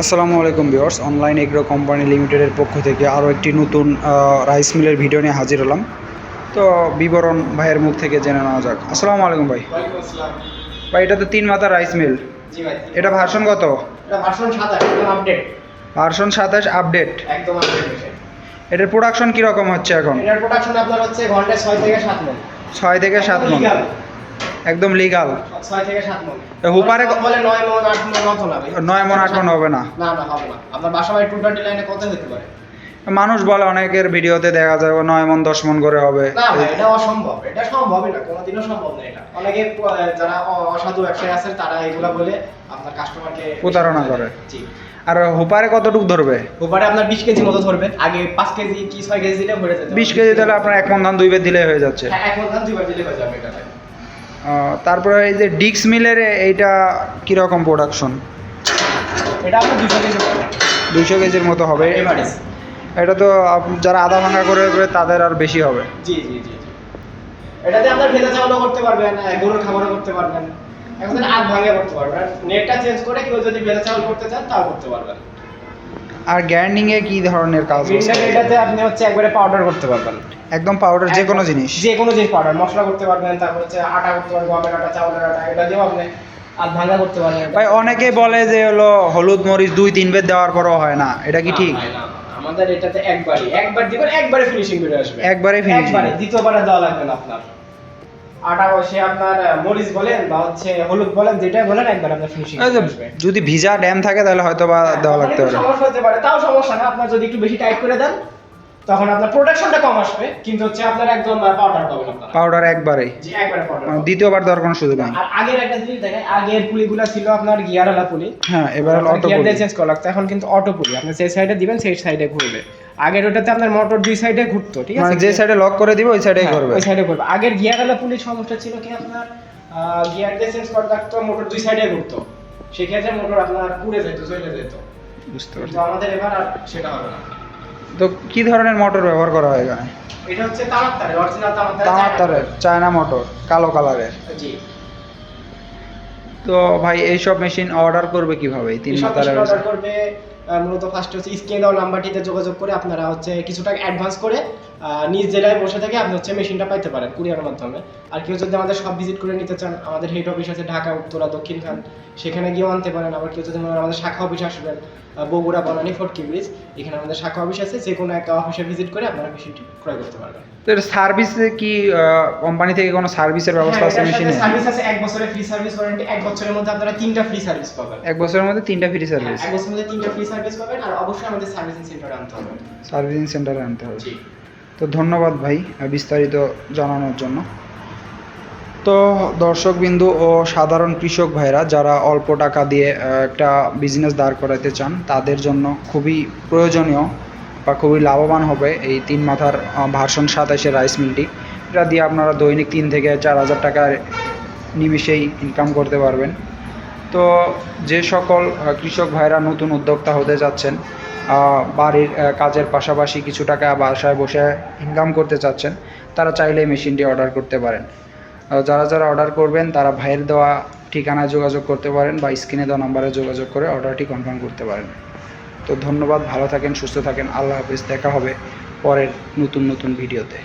আসসালামু আলাইকুম viewers online agro company লিমিটেডের পক্ষ থেকে আরও একটি নতুন রাইস মিলের ভিডিও নিয়ে হাজির হলাম। তো বিবরণ ভাইয়ের মুখ থেকে জেনে নেওয়া যাক। আসসালামু আলাইকুম ভাই। ভাই এটা তো তিন মাথা রাইস মিল। এটা ভার্সন কত? ভার্সন আপডেট ভার্সন সাতাশ আপডেট এটার প্রোডাকশন কীরকম হচ্ছে এখন? ছয় থেকে সাত মন। ছয় থেকে সাত মন। একদম লিগাল ছয় থেকে সাত মন। হুপারে বলে নয় মন আট মন অত না নয় মন আট মন হবে না। না না হবে না। আপনার বাসা বাড়ি টু টোয়েন্টি লাইনে কত হতে পারে? মানুষ বলে অনেকের ভিডিওতে দেখা যায় নয় মন দশ মন করে হবে। না এটা অসম্ভব। এটা সম্ভবই না কোনোদিনও সম্ভব না এটা। অনেকে যারা অসাধু ব্যবসায়ী আছেন তারা এগুলা বলে আপনার কাস্টমারকে প্রতারণা করে। জি আর হুপারে কতটুকু ধরবে? ওপারে আপনার বিশ কেজি মতো ধরবে। আগে পাঁচ কেজি কি ছয় কেজি দিলে ভরে বিশ কেজি তাহলে আপনার এক মন ধান দুই বের দিলে হয়ে যাচ্ছে। হ্যাঁ এক মন ধান দুইবার দিলে হয়ে যাবে এটা। তারপরে এই যে ডিক্স মিলের এইটা কীরকম প্রোডাকশন এটা আপনার দুশো কেজি দুইশো কেজির মতো হবে। এটা তো যারা আধা ভাঙা করে তাদের আর বেশি হবে। জি জি জি এটাতে আপনার ভেজা চাউলও করতে পারবেন গরুর খাবারও করতে পারবেন। এখন আগ ভাঙে করতে পারবেন। নেটটা চেঞ্জ করে কেউ যদি ভেজা চাউল করতে চান তাও করতে পারবেন। আর গ্যান্ডিংয়ে কি ধরনের কাজ এটাতে আপনি হচ্ছে একবারে পাউডার করতে পারবেন। একদম পাউডার যে কোনো জিনিস। যে কোনো জিনিস পাউডার মশলা করতে পারবেন তারপর হচ্ছে আটা করতে পারবেন গমের আটা চাউলের আটা এটা দিয়েও আপনি আগ ভাঙা করতে পারবেন। ভাই অনেকেই বলে যে হলো হলুদ মরিচ দুই তিন বের দেওয়ার পরও হয় না। এটা কি ঠিক? আমাদের এটাতে একবারই একবার দিবেন একবারে ফিনিশিং বেরিয়ে আসবে। একবারে finishing। একবারে দ্বিতীয়বারে দেওয়া লাগবে না আপনার। আটা সে আপনার মরিচ বলেন বা হচ্ছে হলুদ বলেন বলেন একবার আপনার ফিনিশিং যদি ভিজা ড্যাম থাকে তাহলে হয়তো বা দেওয়া লাগতে পারে। সমস্যা হতে পারে। তাও সমস্যা না আপনার যদি একটু বেশি টাইট করে দেন তখন আপনার প্রোডাকশনটা কম আসবে কিন্তু হচ্ছে আপনার একদম পাউডার পাবেন আপনারা। পাউডার একবারেই জি একবারে পাউডার মানে দ্বিতীয়বার দেওয়ার কোনো সুযোগ নেই। আর আগের একটা জিনিস দেখেন আগের পুলিগুলো ছিল আপনার গিয়ারওয়ালা পুলি। হ্যাঁ এবার অটো গিয়ার চেঞ্জ করা লাগতো এখন কিন্তু অটো পুলি। আপনি যে সাইডে দিবেন সেই সাইডে ঘুরবে। আগের ওটাতে আপনার মোটর দুই সাইডে ঘুরতো ঠিক মানে আছে? যে সাইডে লক করে দিব ওই সাইডেই হ্যাঁ, করবে। ওই সাইডে করবে। আগের গিয়ারওয়ালা পুলির সমস্যা ছিল কি আপনার গিয়ার দিয়ে চেঞ্জ করা লাগতো মোটর দুই সাইডে ঘুরতো। সেক্ষেত্রে মোটর আপনার পুড়ে যেত চলে যেত। বুঝতে পারছি। আমাদের এবার আর সেটা হবে না। তো কি ধরনের মোটর ব্যবহার করা হয় এখানে? এটা হচ্ছে তারের অরিজিনাল তামার তারের চায়না তারের চায়না মোটর কালো কালারের। জি। তো ভাই এইসব মেশিন অর্ডার করবে কীভাবে এই তিন এসব অর্ডার করবে মূলত ফার্স্ট হচ্ছে স্ক্রিন দেওয়া নাম্বারটিতে যোগাযোগ করে আপনারা হচ্ছে কিছুটা অ্যাডভান্স করে নিজ জেলায় বসে থেকে আপনি হচ্ছে মেশিনটা পাইতে পারেন কুরিয়ারের মাধ্যমে। আর কেউ যদি আমাদের সব ভিজিট করে নিতে চান, আমাদের হেড অফিস আছে ঢাকা, উত্তরা, দক্ষিণ খান, সেখানে গিয়েও আনতে পারেন। আবার কেউ যদি আমাদের শাখা অফিস আসবেন বগুড়া বনানী ফোর্ট ব্রিজ এখানে আমাদের শাখা অফিস আছে যে কোনো একটা অফিসে ভিজিট করে আপনারা মেশিনটি ক্রয় করতে পারবেন। তো সার্ভিসে কি কোম্পানি থেকে কোনো সার্ভিসের ব্যবস্থা আছে মেশিনে সার্ভিস আছে এক বছরের ফ্রি সার্ভিস ওয়ারেন্টি এক বছরের মধ্যে আপনারা তিনটা ফ্রি সার্ভিস পাবেন। এক বছরের মধ্যে তিনটা ফ্রি হ্যাঁ, সার্ভিস এক বছরের মধ্যে তিনটা ফ্রি সার্ভিস পাবেন আর অবশ্যই আমাদের সার্ভিসিং সেন্টারে আনতে হবে। সার্ভিসিং সেন্টারে আনতে হবে। তো ধন্যবাদ ভাই বিস্তারিত জানানোর জন্য। তো দর্শকবিন্দু ও সাধারণ কৃষক ভাইরা যারা অল্প টাকা দিয়ে একটা বিজনেস দাঁড় করাতে চান, তাদের জন্য খুবই প্রয়োজনীয় বা খুবই লাভবান হবে এই তিন মাথার ভার্সন সাতাশের রাইস মিলটি এটা দিয়ে আপনারা দৈনিক তিন থেকে চার হাজার টাকার নিমিষেই ইনকাম করতে পারবেন। তো যে সকল কৃষক ভাইরা নতুন উদ্যোক্তা হতে যাচ্ছেন বাড়ির কাজের পাশাপাশি কিছু টাকা বাসায় বসে ইনকাম করতে চাচ্ছেন, তারা চাইলে মেশিনটি অর্ডার করতে পারেন। যারা যারা অর্ডার করবেন, তারা ভাইয়ের দেওয়া ঠিকানায় যোগাযোগ করতে পারেন বা স্ক্রিনে দেওয়া নাম্বারে যোগাযোগ করে অর্ডারটি কনফার্ম করতে পারেন। তো ধন্যবাদ, ভালো থাকেন, সুস্থ থাকেন। আল্লাহ হাফিজ, দেখা হবে পরের নতুন নতুন ভিডিওতে।